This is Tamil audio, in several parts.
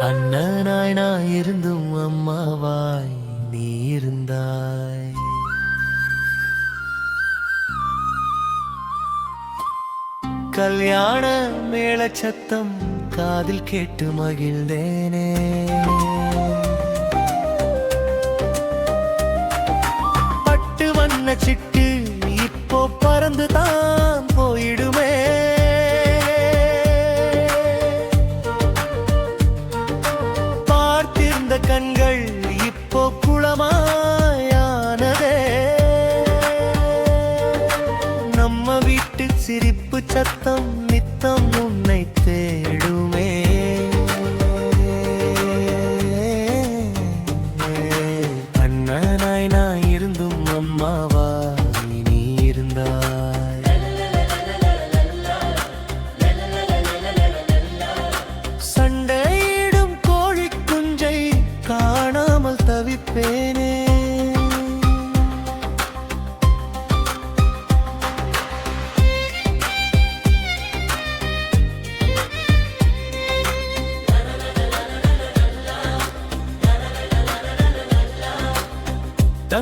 அண்ணனாய் நான் இருந்தும் அம்மாவாய் நீ இருந்தாய். கல்யாண மேள சத்தம் காதில் கேட்டு மகிழ்ந்தேனே. பட்டு வண்ண சிட்டு இப்போ பறந்துதான். വെളിച്ചത്തും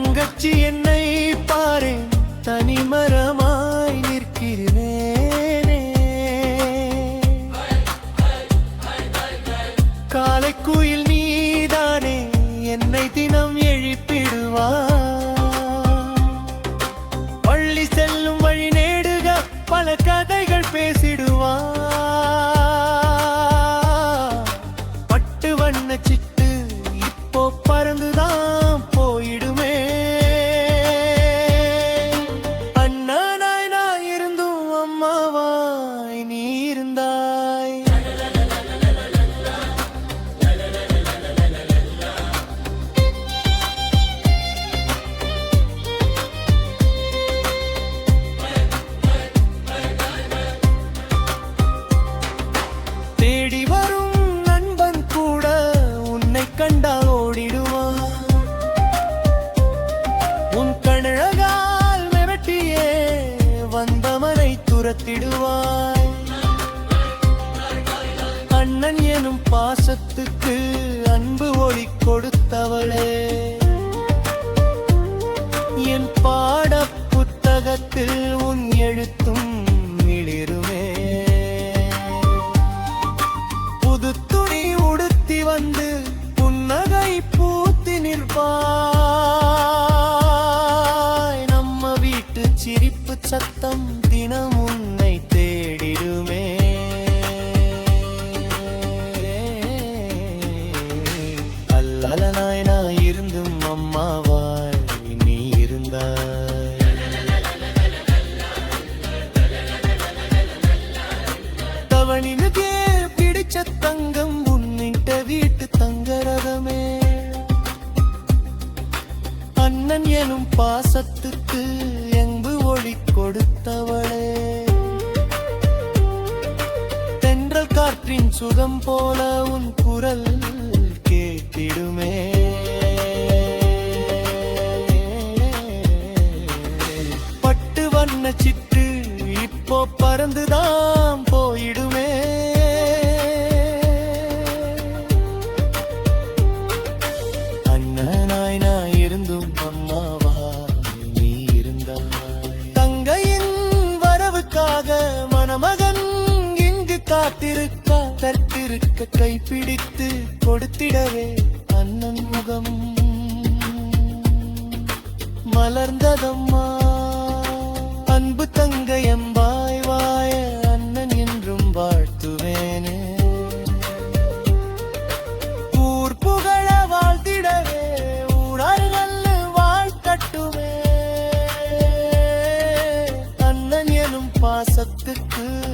தங்கச்சி என்னை பாரு தனிமரமாய் நிற்கிறேனே. காலை குயில் நீதானே என்னை தினம் எழுப்பிடுவா. பள்ளி செல்லும் வழி நேடுக பல கதைகள் பேசிடுவா. பட்டு வண்ண சிக்க கண்டால் ஓடிடுவான் உன் கண்ணழகால் மிரட்டியே வந்தவனை துரத்திடுவாய். அண்ணன் எனும் பாசத்துக்கு அன்பு ஒளி கொடுத்தவளே. என் பாட புத்தகத்தில் நாயனா நான் இருந்தும் அம்மாவாய் நீ இருந்தாய். தவணினுக்கே பிடிச்ச தங்கம் உன்னிட்ட வீட்டு தங்கரகமே. அண்ணன் எனும் பாசத்துக்கு எங்கு ஒளி கொடுத்தவளே. தென்றல் காற்றின் சுகம் போல உன் குரல் கேட்டிடுமே. பட்டு வண்ண சிட்டு இப்போ பறந்துதான். காத்திருக்க தற்கிருக்க கைப்பிடித்து கொடுத்திடவே அண்ணன் முகம். மலர்ந்ததம்மா அன்பு தங்கை எம்பாய் வாய அண்ணன் என்றும் வாழ்த்துவேனே. ஊர் புகழ வாழ்த்திடவே ஊரார் நல்ல வாழ்த்தட்டுமே அண்ணன் எனும் பாசத்துக்கு